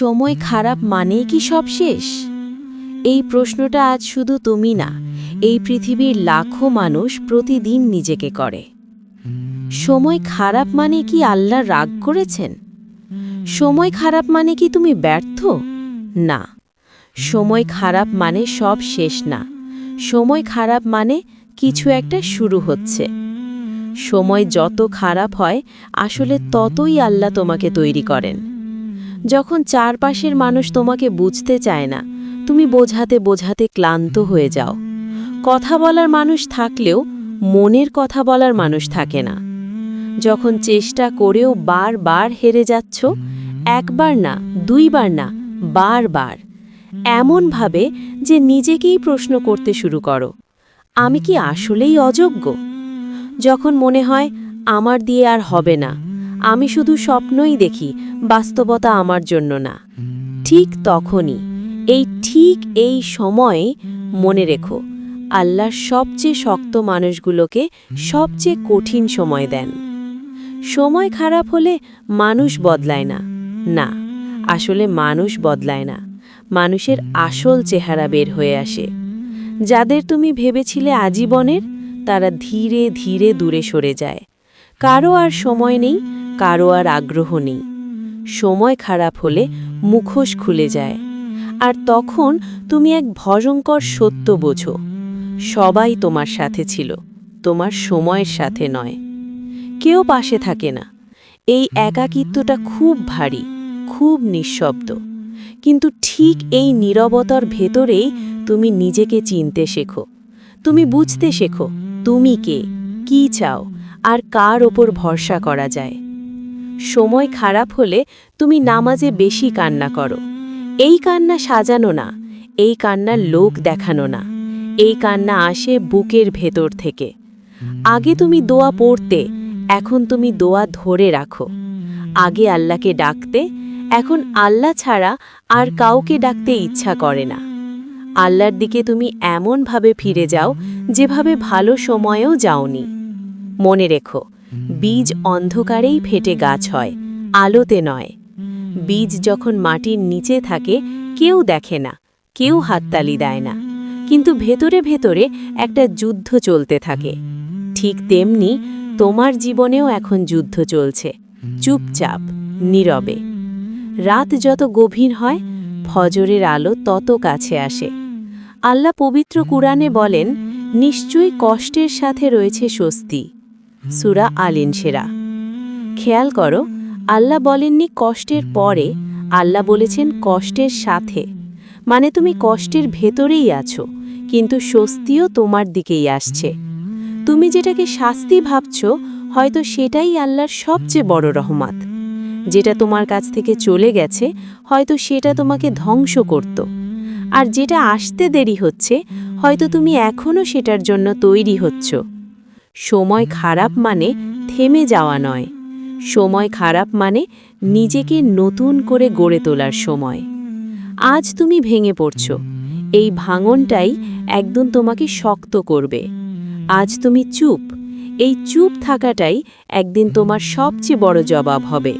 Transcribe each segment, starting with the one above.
সময় খারাপ মানেই কি সব শেষ? এই প্রশ্নটা আজ শুধু তুমি না, এই পৃথিবীর লাখো মানুষ প্রতিদিন নিজেকে করে। সময় খারাপ মানে কি আল্লাহ রাগ করেছেন? সময় খারাপ মানে কি তুমি ব্যর্থ? না। সময় খারাপ মানে সব শেষ না। সময় খারাপ মানে কিছু একটা শুরু হচ্ছে। সময় যত খারাপ হয়, আসলে ততই আল্লাহ তোমাকে তৈরি করেন। যখন চারপাশের মানুষ তোমাকে বুঝতে চায় না, তুমি বোঝাতে বোঝাতে ক্লান্ত হয়ে যাও। কথা বলার মানুষ থাকলেও মনের কথা বলার মানুষ থাকে না। যখন চেষ্টা করেও বারবার হেরে যাচ্ছ, একবার না, দুইবার না, বারবার, এমনভাবে যে নিজেকেই প্রশ্ন করতে শুরু করো, আমি কি আসলেই অযোগ্য? যখন মনে হয়, আমার দিয়ে আর হবে না। আমি শুধু স্বপ্নই দেখি, বাস্তবতা আমার জন্য না। ঠিক তখনই, এই ঠিক এই সময়ে মনে রেখো আল্লাহর সবচেয়ে শক্ত মানুষগুলোকে সবচেয়ে কঠিন সময় দেন। সময় খারাপ হলে মানুষ বদলায় না। না, আসলে মানুষ বদলায় না। মানুষের আসল চেহারা বের হয়ে আসে। যাদের তুমি ভেবেছিলে আজীবনের, তারা ধীরে ধীরে দূরে সরে যায়। কারও আর সময় নেই কারও আর আগ্রহ নেই। সময় খারাপ হলে মুখোশ খুলে যায়। আর তখন তুমি এক ভয়ঙ্কর সত্য বোঝো। সবাই তোমার সাথে ছিল, তোমার সময়ের সাথে নয়। কেউ পাশে থাকে না। এই একাকিত্বটা খুব ভারী, খুব নিঃশব্দ। কিন্তু ঠিক এই নীরবতার ভেতরেই তুমি নিজেকে চিনতে শেখো। তুমি বুঝতে শেখো, তুমি কে, কি চাও, আর কার ওপর ভরসা করা যায়। সময় খারাপ হলে তুমি নামাজে বেশি কান্না করো। এই কান্না সাজানো না, এই কান্নার লোক দেখানো না, এই কান্না আসে বুকের ভেতর থেকে। আগে তুমি দোয়া পড়তে, এখন তুমি দোয়া ধরে রাখো। আগে আল্লাহকে ডাকতে, এখন আল্লাহ ছাড়া আর কাউকে ডাকতে ইচ্ছা করে না। আল্লাহর দিকে তুমি এমনভাবে ফিরে যাও, যেভাবে ভালো সময়েও যাওনি। মনে রেখো বীজ অন্ধকারেই ফেটে গাছ হয়, আলোতে নয়। বীজ যখন মাটির নিচে থাকে, কেউ দেখে না, কেউ হাততালি দেয় না। কিন্তু ভেতরে ভেতরে একটা যুদ্ধ চলতে থাকে। ঠিক তেমনি তোমার জীবনেও এখন যুদ্ধ চলছে, চুপচাপ, নীরবে। রাত যত গভীর হয়, ফজরের আলো তত কাছে আসে। আল্লাহ পবিত্র কুরআনে বলেন, নিশ্চয়ই কষ্টের সাথে রয়েছে স্বস্তি। সুরা আলিন সেরা। খেয়াল করো, আল্লাহ বলেননি কষ্টের পরে, আল্লাহ বলেছেন কষ্টের সাথে। মানে তুমি কষ্টের ভেতরেই আছো, কিন্তু স্বস্তিও তোমার দিকেই আসছে। তুমি যেটাকে শাস্তি ভাবছ, হয়তো সেটাই আল্লাহর সবচেয়ে বড় রহমত। যেটা তোমার কাছ থেকে চলে গেছে, হয়তো সেটা তোমাকে ধ্বংস করত। আর যেটা আসতে দেরি হচ্ছে, হয়তো তুমি এখনও সেটার জন্য তৈরি হচ্ছ। সময় খারাপ মানে থেমে যাওয়া নয়। সময় খারাপ মানে নিজেকে নতুন করে গড়ে তোলার সময়। আজ তুমি ভেঙে পড়ছ। এই ভাঙনটাই একদম তোমাকে শক্ত করবে। আজ তুমি চুপ। এই চুপ থাকাটাই একদিন তোমার সবচেয়ে বড় জবাব হবে।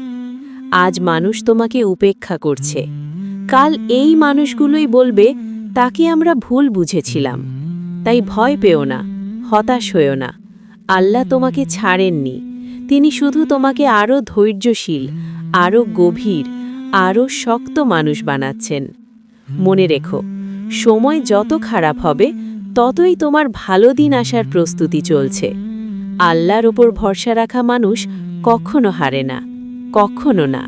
আজ মানুষ তোমাকে উপেক্ষা করছে। কাল এই মানুষগুলোই বলবে, তাকে আমরা ভুল বুঝেছিলাম। তাই ভয় পেও না, হতাশ হয়েও না। আল্লাহ তোমাকে ছাড়েননি। তিনি শুধু তোমাকে আরও ধৈর্যশীল, আরও গভীর, আরও শক্ত মানুষ বানাচ্ছেন। মনে রেখো, সময় যত খারাপ হবে, ততই তোমার ভালো দিন আসার প্রস্তুতি চলছে। আল্লাহর ওপর ভরসা রাখা মানুষ কখনো হারে না, কখনো না।